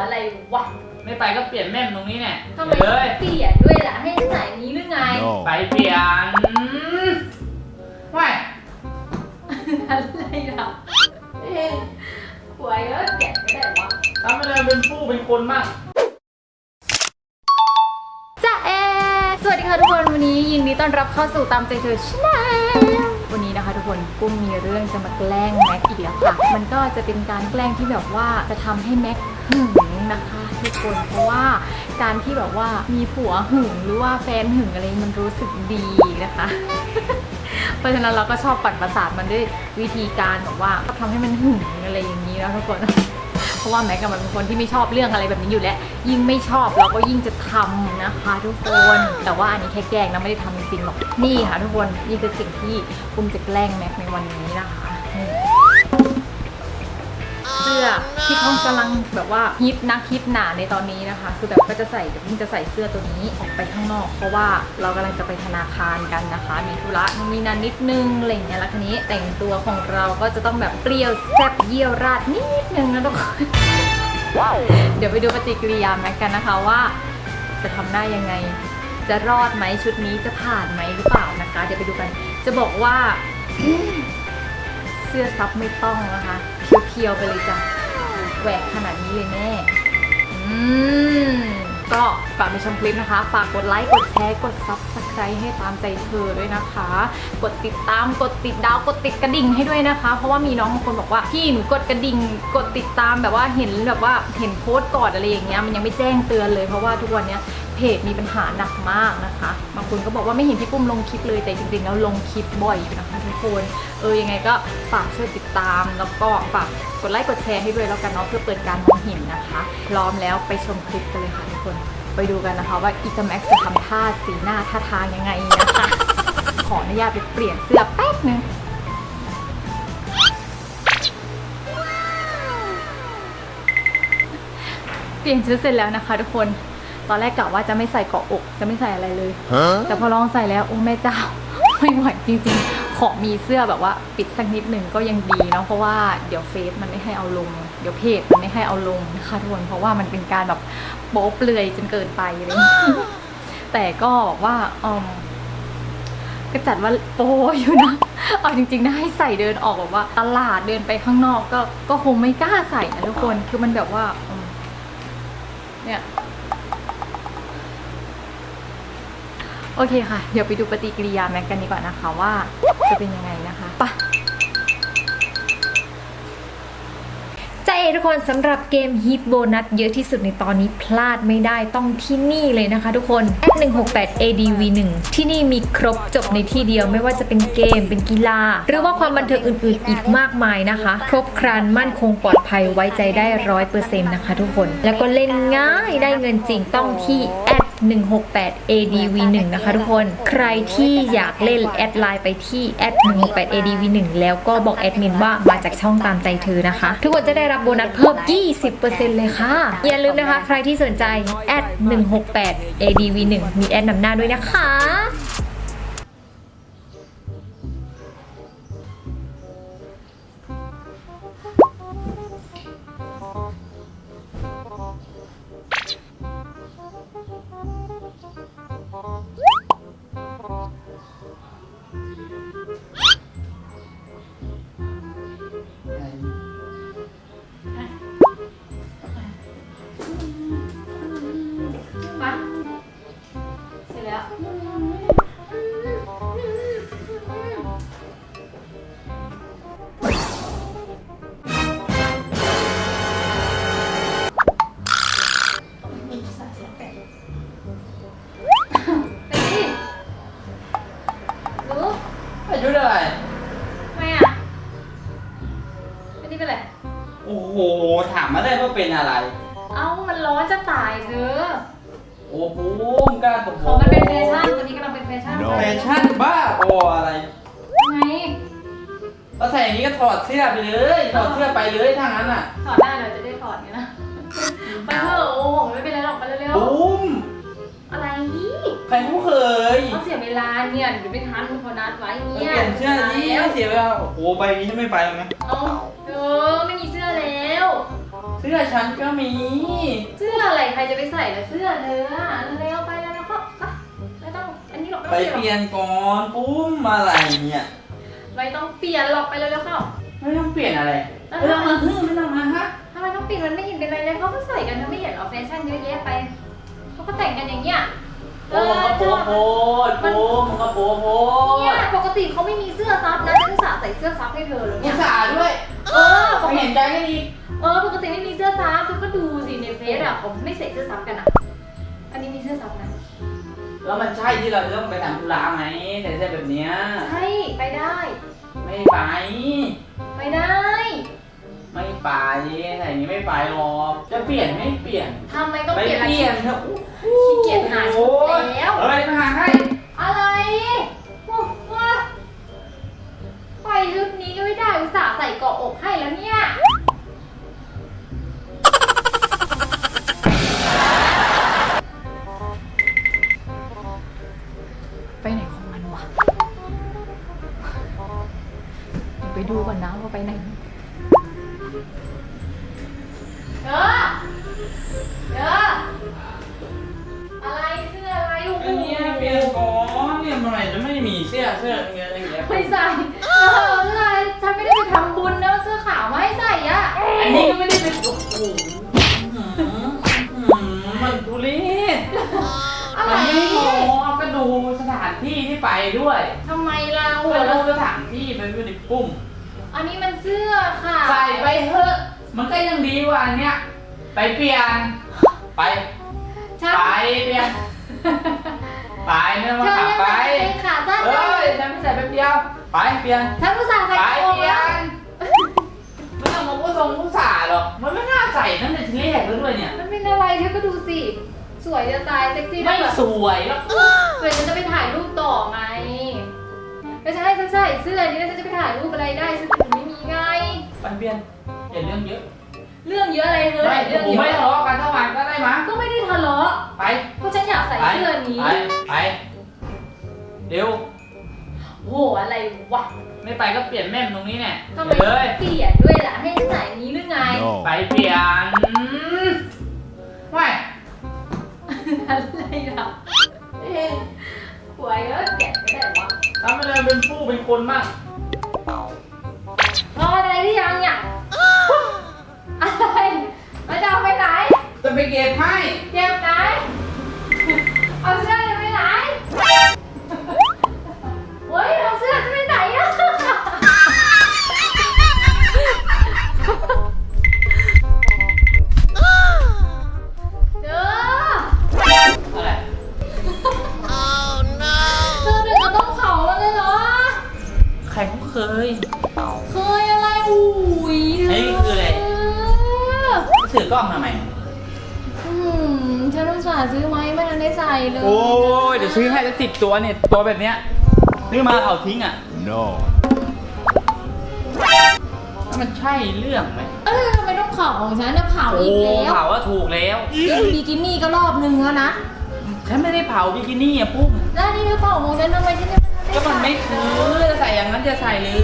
อะไรวะไม่ไปก็เปลี่ยนแม่มตรงนี้เนี่ยทำไมเลย เปลี่ยนด้วยล่ะให้ใส่นี้หรือไงไปเปลี่ยนไม่อะไรล่ะเอ๊ะหวยแล้วแกะไม่ได้วะ ทำไปเลยเป็นผู้เป็นคนมาก จ้าเอ สวัสดีค่ะทุกคน วันนี้ยินดีต้อนรับเข้าสู่ตามใจเธอชาวันนี้นะคะทุกคนกุ้งมีเรื่องจะมาแกล้งแม็กอีกแล้วค่ะ มันก็จะเป็นการแกล้งที่แบบว่าจะทำให้แม็ก หึงนะคะทุกคนเพราะว่าการที่แบบว่ามีผัวหึงหรือว่าแฟนหึงอะไรมันรู้สึกดีนะคะ เพราะฉะนั้นเราก็ชอบปัดประสาทมันด้วยวิธีการแบบว่าทำให้มันหึงอะไรอย่างนี้นะทุกคนเพราะว่าแม็กกับมันเป็นคนที่ไม่ชอบเรื่องอะไรแบบนี้อยู่แล้ว ยิ่งไม่ชอบเราก็ยิ่งจะทำนะคะ ทุกคน แต่ว่าอันนี้แค่แกล้งนะไม่ได้ทำจริงๆหรอกนี่ค่ะ ทุกคนนี่คือสิ่งที่ปุ้มจะแกล้งแม็กในวันนี้นะคะ เสื้อที่เขากำลังแบบว่าฮิตนักฮิตหนาในตอนนี้นะคะ คือแบบก็จะใส่แบบยิ่งจะใส่เสื้อตัวนี้ออกไปข้างนอก เพราะว่าเรากำลังจะไปธนาคารกันนะคะ มีธุระนู่นนี่นั่นนิดนึงอะไรอย่างเงี้ยแล้วทีนี้แต่งตัวของเราก็จะต้องแบบเปรี้ยวแซ่บเยี่ยวราดนิดนึงนะทุกคนเดี๋ยวไปดูปฏิกิริยาแม็กกันนะคะว่า จะทำได้ยังไงจะรอดไหมชุดนี้จะผ่านไหมหรือเปล่านะคะ เดี๋ยวไปดูกัน จะบอกว่า เสื้อซับไม่ต้องนะคะ เพียวไปเลยจ้ะแหวกขนาดนี้เลยแม่อืมก็ฝากไปชมคลิปนะคะ ฝากกดไลค์กดแชร์กดซับสไครต์ให้ตามใจเธอด้วยนะคะ กดติดตามกดติดดาวกดติดกระดิ่งให้ด้วยนะคะ เพราะว่ามีน้องบางคนบอกว่าพี่หนูกดกระดิ่งกดติดตามแบบว่าเห็นแบบว่าเห็นโพสต์ก่อนอะไรอย่างเงี้ยมันยังไม่แจ้งเตือนเลยเพราะว่าทุกวันเนี้ย เพจมีปัญหาหนักมากนะคะ บางคนก็บอกว่าไม่เห็นพี่ปุ้มลงคลิปเลยแต่จริงๆแล้วลงคลิปบ่อยอยู่นะคะทุกคน เออยังไงก็ฝากช่วยติดตาม แล้วก็ฝากกดไลค์กดแชร์ให้ด้วยแล้วกันเนาะเพื่อเปิดการมองเห็นนะคะ พร้อมแล้วไปชมคลิปกันเลยค่ะทุกคน ไปดูกันนะคะว่าอีกแม็กจะทำท่าสีหน้าท่าทางยังไงนะคะ ขออนุญาตไปเปลี่ยนเสื้อแป๊บนึงเปลี่ยนชุดเสร็จแล้วนะคะทุกคน ตอนแรกกะว่าจะไม่ใส่เกาะอก จะไม่ใส่อะไรเลย แต่พอลองใส่แล้วโอ้แม่เจ้า ไม่ไหวจริงๆ ขอมีเสื้อแบบว่าปิดสักนิดหนึ่งก็ยังดีเนาะเพราะว่าเดี๋ยวเฟซมันไม่ให้เอาลง เดี๋ยวเพจมันไม่ให้เอาลงนะคะทุกคนเพราะว่ามันเป็นการแบบโป๊เปลือยจนเกินไปเลยแต่ก็บอกว่าอืมก็จัดว่าโปอยู่นะ เอาจริงๆนะให้ใส่เดินออกแบบว่า ตลาดเดินไปข้างนอกก็ก็คงไม่กล้าใส่นะทุกคน คือมันแบบว่าอืมเนี่ย โอเคค่ะ เดี๋ยวไปดูปฏิกิริยาแม็กกันดีกว่านะคะว่าจะเป็นยังไงนะคะไปะใจเอทุกคนสำหรับเกมฮิตโบนัสเยอะที่สุดในตอนนี้พลาดไม่ได้ต้องที่นี่เลยนะคะทุกคนแอด168 ADV1 ที่นี่มีครบจบในที่เดียวไม่ว่าจะเป็นเกมเป็นกีฬา หรือว่าความบันเทิงอื่นๆ อีกมากมายนะคะ ครบครันมั่นคงปลอดภัยไว้ใจได้ร้อยเปอร์เซ็นต์นะคะทุกคน แล้วก็เล่นง่ายได้เงินจริงต้องที่แอด 168 ADV1 นะคะทุกคน ใครที่อยากเล่นแอดไลน์ไปที่แอด168 ADV1 แล้วก็บอกแอดมินว่ามาจากช่องตามใจเธอนะคะ ทุกคนจะได้รับโบนัสเพิ่ม 20%เลยค่ะ อย่าลืมนะคะ ใครที่สนใจแอด168 ADV1 มีแอดนำหน้าด้วยนะคะ เป็นอะไร เอ้ามันร้อนจะตายเธอโอ้โหมงกล้าตกของมันเป็นแฟชั่นวันนี้กำลังเป็นแฟชั่นแฟชั่นบ้าโออะไรไงเราใส่อย่างนี้ก็ถอดเสื้อไปเลย ถอดเสื้อไปเลยถ้างั้นอะถอดได้เราจะได้ถอดไงนะไปเถอะโอ้โหไม่เป็นไรหรอกไปเร็วปุ้มๆอะไรนี่ใครผู้เคยต้องเสียเวลาเนี่ยเดี๋ยวไม่ทันเขานัดไว้ไปเนี่ยเปลี่ยนเสื้อนี้แล้วไม่เสียเวลาโอ้โหไปนี้ฉันไม่ไปหรอกนะเอาเออไม่มีเสื้อแล้วเสื้สื้อฉันก็มี เสื้ออะไรใครจะไปใส่ละเสื้อเธออะเร็วๆไปแล้วนะครับไปไม่ต้องอันนี้หรอกไปเปลี่ยนก่อนปุ้มอะไรเนี่ย ไม่ต้องเปลี่ยนหรอกไปเร็วๆเข้า ไม่ต้องเปลี่ยนอะไรเออ ไม่ต้องมาฮึ่มไม่ต้องมาฮะทำไมต้องเปลี่ยนมันไม่เห็นเป็นไรเลยเขาก็ใส่กันนะไม่เห็นเหรอแฟชั่นเยอะแยะไปเขาก็แต่งกันอย่างเงี้ยโอ้มันก็โป๊ะโพดปุ้มมันก็โป๊ะโพเนี่ยดปกติเขาไม่มีเสื้อซับนะฉันอุตสาห์ใส่เสื้อซับให้เธอเลยมีเนี่ยสาด้วย เออปไม่กติเห็นใจกันอีกเออปกติไม่มีเสื้อซับเธอก็ดูสิในเฟซอะเขาไม่ใส่เสื้อซับกันอะอันนี้มีเสื้อซับนะแล้วมันใช่ที่เราจะต้องไปทำธุระไหมใส่เสื้อแบบเนี้ยใช่ไปได้ ไม่ไปไปได้ไม่ไปใส่อย่างนี้ไม่ไปหรอกจะเปลี่ยนไม่เปลี่ยนทำไมต้องไปเปลี่ยนเปลี่ยนล่ะเถอะขี้เกียจหาชุด ไปดูก่อนนะว่าไปไหนเด้อเด้ออะไรเสื้ออะไรลูกอันนี้เปลี่ยนก่อนเนี่ยเมื่อไหร่จะไม่มีเสื้อเสื้อเงี้ยอะไรอย่างเงี้ยไม่ใส่เออเสื้ออะไรฉันไม่ได้ไปทำบุญนะเอาเสื้อขาวมาให้ใส่อะอันนี้ก็ไม่ได้เป็นโอ้โหอื้อหืออื้อหือมันทุเรศอะไรมันไม่พอก็ดูสถานที่ที่ไปด้วยทำไมเราก็อะดูสถานที่ไปด้วยในปุ้ม อันนี้มันเสื้อค่ะใส่ไปเถอะ มันก็ยังดีกว่าอันเนี้ย ไปเปลี่ยน ไปฉันไปเปลี่ยน ไปไม่ต้องมาเธอขับยังไป ใส่กางเกงขาสั้นเลเอ้ยยฉันไม่ใส่แป๊บเดียว ไปเปลี่ยน ฉันอุตส่าห์ใส่ไปกระโปรงเปลี่ยแล้วนไม่ต้องมาพูดทรงพูดสาหรอก มันไม่น่าใส่นั่นแต่ทีแรกแล้วด้วยเนี่ย มันเป็นอะไรเธอก็ดูสิ สวยจะตายเซ็กซี่ไม่แบบสวยแล้วเผื่อฉันจะไปถ่ายรูปต่อไง ไม่ใช่ฉันใส่เสื้อนี้แล้วฉันจะไปถ่ายรูปอะไรได้ฉันถึงไม่มีไง ปันเปลี่ยนอย่าเรื่องเยอะเรื่องเยอะอะไรเธอไม่เรื่องผมเยไม่ทะอะเลาะกันเท่าไหร่ก็ได้มั้งก็ไม่ได้ทะเลาะไปเพราะฉันอยากใส่ไปเสื้อนี้ ไปไปเร็วโหอะไรวะไม่ไปก็เปลี่ยนแม่มตรงนี้เนี่ยทำไมเลย เปลี่ยนด้วยล่ะให้ใส่นี้หรือไง No. ไปเปลี่ยนไม่อะไรล่ะ เอ๊ะ หวยแล้วเปลี่ยนไม่ได้วะทำไปเลยเป็นผู้เป็นคนบ้างพออะไรหรือยังเนี่ยอะไรมาจะเอาไปไหน จะไปเก็บให้ เก็บไหน เอาเสื้อ ฉันต้องสาห์ซื้อไหมไม่ทันได้ใส่เลยโอ้ยเดี๋ยวซื้อให้สักสิบตัวเนี่ยตัวแบบเนี้ยซื้อมาเขาทิ้งอะ No. แล้วมันใช่เรื่องไหมเออทำไมต้องเผาของฉันนะเผาโอ้อีกแล้วเผาว่าถูกแล้วเล่นบิกินี่ก็รอบนึงแล้วนะฉันไม่ได้เผาบิกินี่อะปุ้มแล้วนี่เธอเผาของฉันทำไมฉันยังก็มันไม่คืคือจะใส่อย่างนั้นจะใส่เลย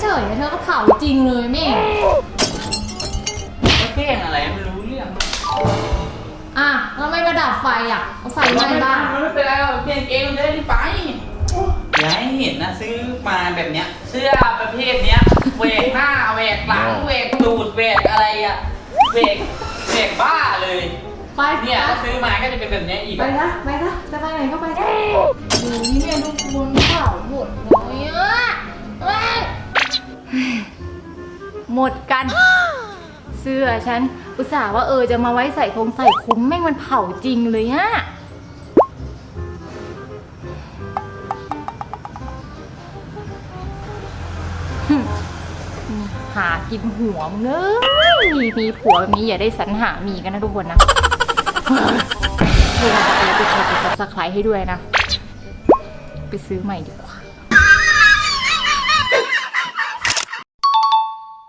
เธอเฉยๆเธอก็เผาจริงเลยแม่ ก็แกล้งอะไรไม่รู้เรื่องอะแล้วไม่มาดับไฟอะเอาไฟไหม้บ้านมันไม่เป็นไรหรอกเปลี่ยนเกงมันได้ที่ไปอย่าให้เห็นนะซื้อมาแบบเนี้ย เสื้อประเภทเนี้ยเวกหน้าเวกหลังเวกตูดเวกอะไรอะเวกเวกบ้าเลยไปเนี่ยซื้อมาก็จะเป็นแบบเนี้ยอีกไปนะไปนะจะไปไหนก็ไปนะโหมดกัน เสื้อฉันอุตส่าห์ว่าเออจะมาไว้ใส่คงใส่คุ้มแม่งมันเผาจริงเลยอะหึหากินหัวมึงเอ้ยมีผัวแบบนี้อย่าได้สรรหามีกันนะทุกคนนะดูมาไปแล้วไปชมไปซับสไครต์ให้ด้วยนะ ไปซื้อใหม่ดีกว่า